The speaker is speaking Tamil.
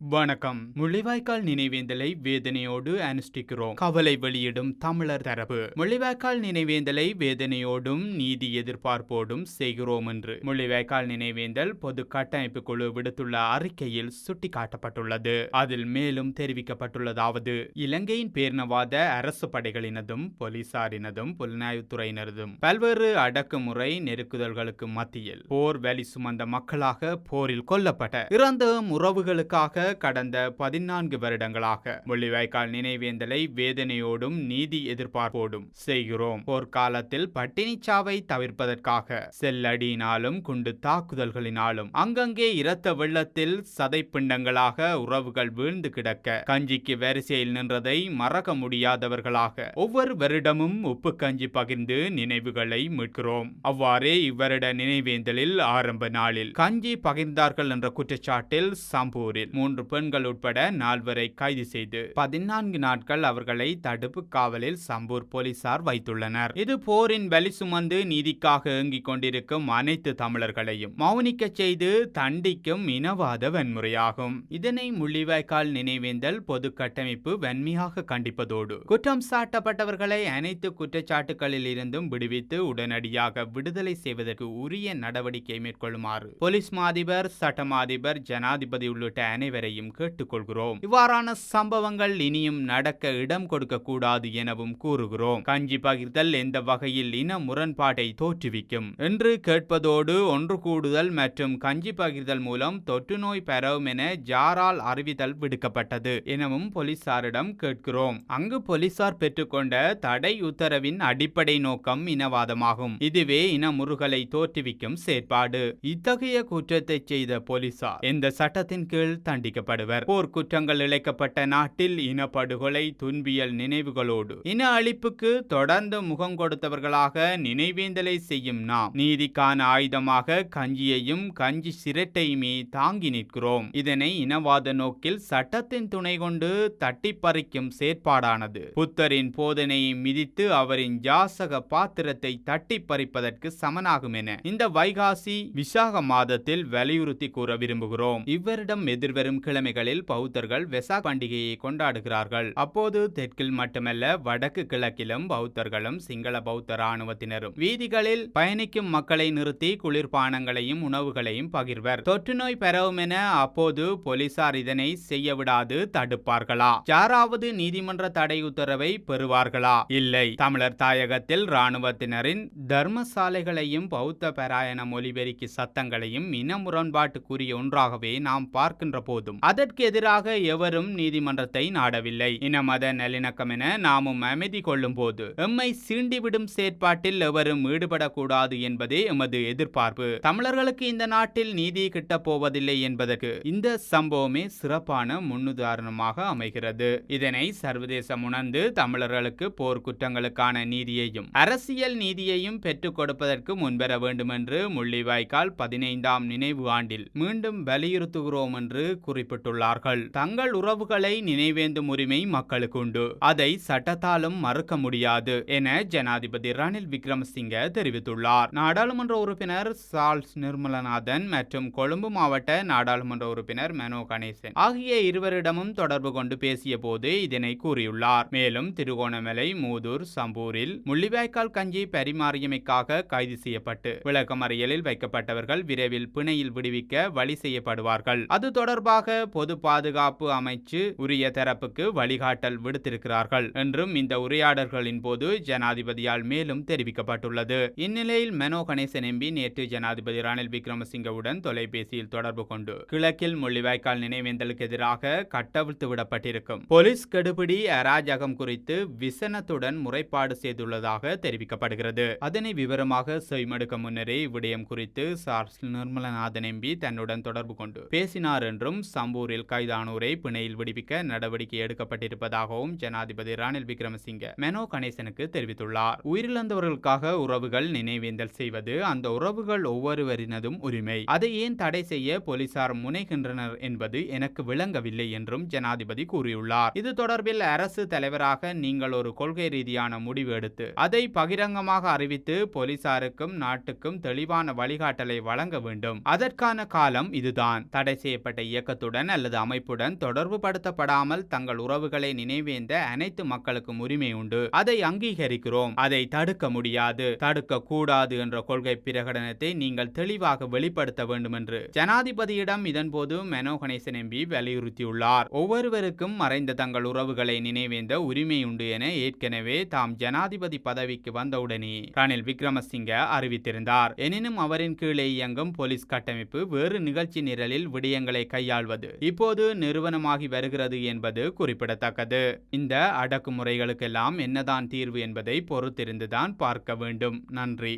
வணக்கம். முள்ளிவாய்க்கால் நினைவேந்தலை வேதனையோடு அனுஷ்டிக்கிறோம். கவலை வெளியிடும் தமிழர் தரப்பு. முள்ளிவாய்க்கால் நினைவேந்தலை வேதனையோடும் நீதி எதிர்பார்ப்போடும் செய்கிறோம் என்று முள்ளிவாய்க்கால் நினைவேந்தல் பொது கட்டமைப்பு குழு விடுத்துள்ள அறிக்கையில் சுட்டிக்காட்டப்பட்டுள்ளது. அதில் மேலும் தெரிவிக்கப்பட்டுள்ளதாவது இலங்கையின் பேரினவாத அரசு படைகளினதும் போலீசாரினதும் புலனாய்வுத்துறையினரதும் பல்வேறு அடக்குமுறை நெருக்குதல்களுக்கு மத்தியில் போர் வலி சுமந்த மக்களாக போரில் கொல்லப்பட்ட இறந்த உறவுகளுக்காக கடந்த பதினான்கு வருடங்களாக முள்ளிவாய்க்கால் நினைவேந்தலை வேதனையோடும் நீதி எதிர்பார்ப்போடும் செய்கிறோம். போர்க்காலத்தில் பட்டினிச்சாவை தவிர்ப்பதற்காக செல்லடியினாலும் குண்டு தாக்குதல்களினாலும் அங்கங்கே இரத்த வெள்ளத்தில் சதைப்பிண்டங்களாக உறவுகள் வீழ்ந்து கிடக்க கஞ்சிக்கு வரிசையில் நின்றதை மறக்க முடியாதவர்களாக ஒவ்வொரு வருடமும் உப்பு கஞ்சி பகிர்ந்து நினைவுகளை மீட்கிறோம். அவ்வாறே இவ்வருட நினைவேந்தலில் ஆரம்ப நாளில் கஞ்சி பகிர்ந்தார்கள் என்ற குற்றச்சாட்டில் சம்பூரில் மூன்று பெண்கள் உட்பட நால்வரை கைது செய்து பதினான்கு நாட்கள் அவர்களை தடுப்பு காவலில் சம்பூர் போலீசார் வைத்துள்ளனர். இது போரின் வலி சுமந்து நீதிக்காக ஏங்கிக் கொண்டிருக்கும் அனைத்து தமிழர்களையும் மௌனிக்க செய்து தண்டிக்கும் இனவாத வன்முறையாகும். இதனை முள்ளிவாய்க்கால் நினைவேந்தல் பொது கட்டமைப்பு வன்மையாக கண்டிப்பதோடு குற்றம் சாட்டப்பட்டவர்களை அனைத்து குற்றச்சாட்டுகளில் இருந்தும் விடுவித்து உடனடியாக விடுதலை செய்வதற்கு உரிய நடவடிக்கை மேற்கொள்ளுமாறு போலீஸ் மாதிபர் சட்டமாதிபர் ஜனாதிபதி உள்ளிட்ட அனைவரை அனைவரையும் கேட்டுக்கொள்கிறோம். இவ்வாறான சம்பவங்கள் இனியும் நடக்க இடம் கொடுக்க கூடாது எனவும் கூறுகிறோம். கஞ்சி பகிர்தல் எந்த வகையில் இன முரண்பாட்டை தோற்றுவிக்கும் என்று கேட்பதோடு ஒன்று கூடுதல் மற்றும் கஞ்சி பகிர்தல் மூலம் தொற்று நோய் என ஜாரால் அறிவித்தல் விடுக்கப்பட்டது எனவும் போலீசாரிடம் கேட்கிறோம். அங்கு போலீசார் பெற்றுக்கொண்ட தடை உத்தரவின் அடிப்படை நோக்கம் இனவாதமாகும். இதுவே இன முருகலை தோற்றுவிக்கும் செயற்பாடு. இத்தகைய குற்றத்தை செய்த போலீசார் எந்த சட்டத்தின் கீழ் தண்டிக்க போர் குற்றங்கள் இழைக்கப்பட்ட நாட்டில் இனப்படுகொலை துன்பியல் நினைவுகளோடு. இன அழிப்புக்கு தொடர்ந்து முகம் கொடுத்தவர்களாக நினைவேந்தலை செய்யும் நாம். நீதிக்கான ஆயுதமாக கஞ்சியையும் கஞ்சி சிரட்டையுமே தாங்கி நிற்கிறோம். இதனை இனவாத நோக்கில் சட்டத்தின் துணை கொண்டு தட்டி பறிக்கும் செயற்பாடானது. புத்தரின் போதனையை மிதித்து அவரின் ஜாசக பாத்திரத்தை தட்டி பறிப்பதற்கு சமனாகும் என இந்த வைகாசி விசாக மாதத்தில் வலியுறுத்தி கூற விரும்புகிறோம். இவரிடம் எதிர்வரும் கிழமைகளில் பௌத்தர்கள் வெசாக் பண்டிகையை கொண்டாடுகிறார்கள். அப்போது தெற்கில் மட்டுமல்ல வடக்கு கிழக்கிலும் பௌத்தர்களும் சிங்கள பௌத்த ராணுவத்தினரும் வீதிகளில் பயணிக்கும் மக்களை நிறுத்தி குளிர்பானங்களையும் உணவுகளையும் பகிர்வர். தொற்று நோய் பெறவும் என அப்போது போலீசார் இதனை செய்ய விடாது தடுப்பார்களா? யாராவது நீதிமன்ற தடை உத்தரவை பெறுவார்களா? இல்லை. தமிழர் தாயகத்தில் ராணுவத்தினரின் தர்மசாலைகளையும் பௌத்த பாராயண மொழிபெருக்கி சத்தங்களையும் இன முரண்பாட்டுக்குரிய ஒன்றாகவே நாம் பார்க்கின்ற போது போதும் அதற்கு எதிராக எவரும் நீதிமன்றத்தை நாடவில்லை. இன மத நல்லிணக்கம் என நாமும் அமைதி கொள்ளும் போது எம்மை சீண்டிவிடும் செயற்பாட்டில் எவரும் ஈடுபடக்கூடாது என்பதே எமது எதிர்பார்ப்பு. தமிழர்களுக்கு இந்த நாட்டில் நீதி கிட்டப் போவதில்லை என்பதற்கு இந்த சம்பவமே சிறப்பான முன்னுதாரணமாக அமைகிறது. இதனை சர்வதேசம் உணர்ந்து தமிழர்களுக்கு போர்க்குற்றங்களுக்கான நீதியையும் அரசியல் நீதியையும் பெற்றுக் கொடுப்பதற்கு முன்வர வேண்டும் என்று முள்ளிவாய்க்கால் பதினைந்தாம் நினைவு ஆண்டில் மீண்டும் வலியுறுத்துகிறோம் என்று குறிப்பிட்டுள்ளார்கள். தங்கள் உறவுகளை நினைவேந்தும் உரிமை மக்களுக்கு உண்டு அதை சட்டத்தாலும் மறுக்க முடியாது என ஜனாதிபதி ரணில் விக்ரமசிங்க தெரிவித்துள்ளார். நாடாளுமன்ற உறுப்பினர் சால்ஸ் நிர்மலநாதன் மற்றும் கொழும்பு மாவட்ட நாடாளுமன்ற உறுப்பினர் மனோ கணேசன் ஆகிய இருவரிடமும் தொடர்பு கொண்டு பேசிய போது இதனை கூறியுள்ளார். மேலும் திருகோணமலை மூதூர் சம்பூரில் முள்ளிவாய்க்கால் கஞ்சி பரிமாறியமைக்காக கைது செய்யப்பட்டு விளக்கமறியலில் வைக்கப்பட்டவர்கள் விரைவில் பிணையில் விடுவிக்க வழி செய்யப்படுவார்கள். அது தொடர்பாக பொது பாதுகாப்பு அமைச்சு உரிய தரப்புக்கு வழிகாட்டல் விடுத்திருக்கிறார்கள் என்றும் இந்த உரையாடல்களின் போது ஜனாதிபதியால் மேலும் தெரிவிக்கப்பட்டுள்ளது. இந்நிலையில் மெனோ கணேசன் எம்பி நேற்று ஜனாதிபதி ரணில் விக்ரமசிங்கவுடன் தொலைபேசியில் தொடர்பு கொண்டு கிழக்கில் முள்ளிவாய்க்கால் நினைவேந்தலுக்கு எதிராக கட்டவிழ்த்து விடப்பட்டிருக்கும். போலீஸ் கெடுபிடி அராஜகம் குறித்து விசனத்துடன் முறைப்பாடு செய்துள்ளதாக தெரிவிக்கப்படுகிறது. அதனை விவரமாக செய்மடுக்க முன்னரே இவ்விடயம் குறித்து சார்ஸ் நிர்மலநாதன் எம்பி தன்னுடன் தொடர்பு கொண்டு பேசினார் என்றும் சம்பூரில் கைதானோரை பிணையில் விடுவிக்க நடவடிக்கை எடுக்கப்பட்டிருப்பதாகவும் ஜனாதிபதி ரணில் விக்ரமசிங்க மெனோ கணேசனுக்கு தெரிவித்துள்ளார். உயிரிழந்தவர்களுக்காக உறவுகள் நினைவேந்தல் செய்வது அந்த உறவுகள் ஒவ்வொருவரினதும் உரிமை. அதை ஏன் தடை செய்ய போலீசார் முனைகின்றனர் என்பது எனக்கு விளங்கவில்லை என்றும் ஜனாதிபதி கூறியுள்ளார். இது தொடர்பில் அரசு தலைவராக நீங்கள் ஒரு கொள்கை ரீதியான முடிவு எடுத்து அதை பகிரங்கமாக அறிவித்து போலீசாருக்கும் நாட்டுக்கும் தெளிவான வழிகாட்டலை வழங்க வேண்டும். அதற்கான காலம் இதுதான். தடை செய்யப்பட்ட இயக்கத்துடன் குடும்பங்களுடன் அல்லது அமைப்புடன் தொடர்பு படுத்தப்படாமல் தங்கள் உறவுகளை நினைவேந்த அனைத்து மக்களுக்கும் உரிமை உண்டு. அதை அங்கீகரிக்கிறோம். அதை தடுக்க முடியாது. தடுக்க கூடாது என்ற கொள்கை பிரகடனத்தை நீங்கள் தெளிவாக வெளிப்படுத்த வேண்டும் என்று ஜனாதிபதியிடம் இதன்போது மெனோகணேசன் எம்பி வலியுறுத்தியுள்ளார். ஒவ்வொருவருக்கும் மறைந்த தங்கள் உறவுகளை நினைவேந்த உரிமை உண்டு என ஏற்கனவே தாம் ஜனாதிபதி பதவிக்கு வந்தவுடனே ரணில் விக்ரமசிங்க அறிவித்திருந்தார். எனினும் அவரின் கீழே இயங்கும் போலீஸ் கட்டமைப்பு வேறு நிகழ்ச்சி நிரலில் விடயங்களை கையாள்வது இப்போது நிறுவனமாகி வருகிறது என்பது குறிப்பிடத்தக்கது. இந்த அடக்குமுறைகளுக்கெல்லாம் என்னதான் தீர்வு என்பதை பொறுத்திருந்துதான் பார்க்க வேண்டும். நன்றி.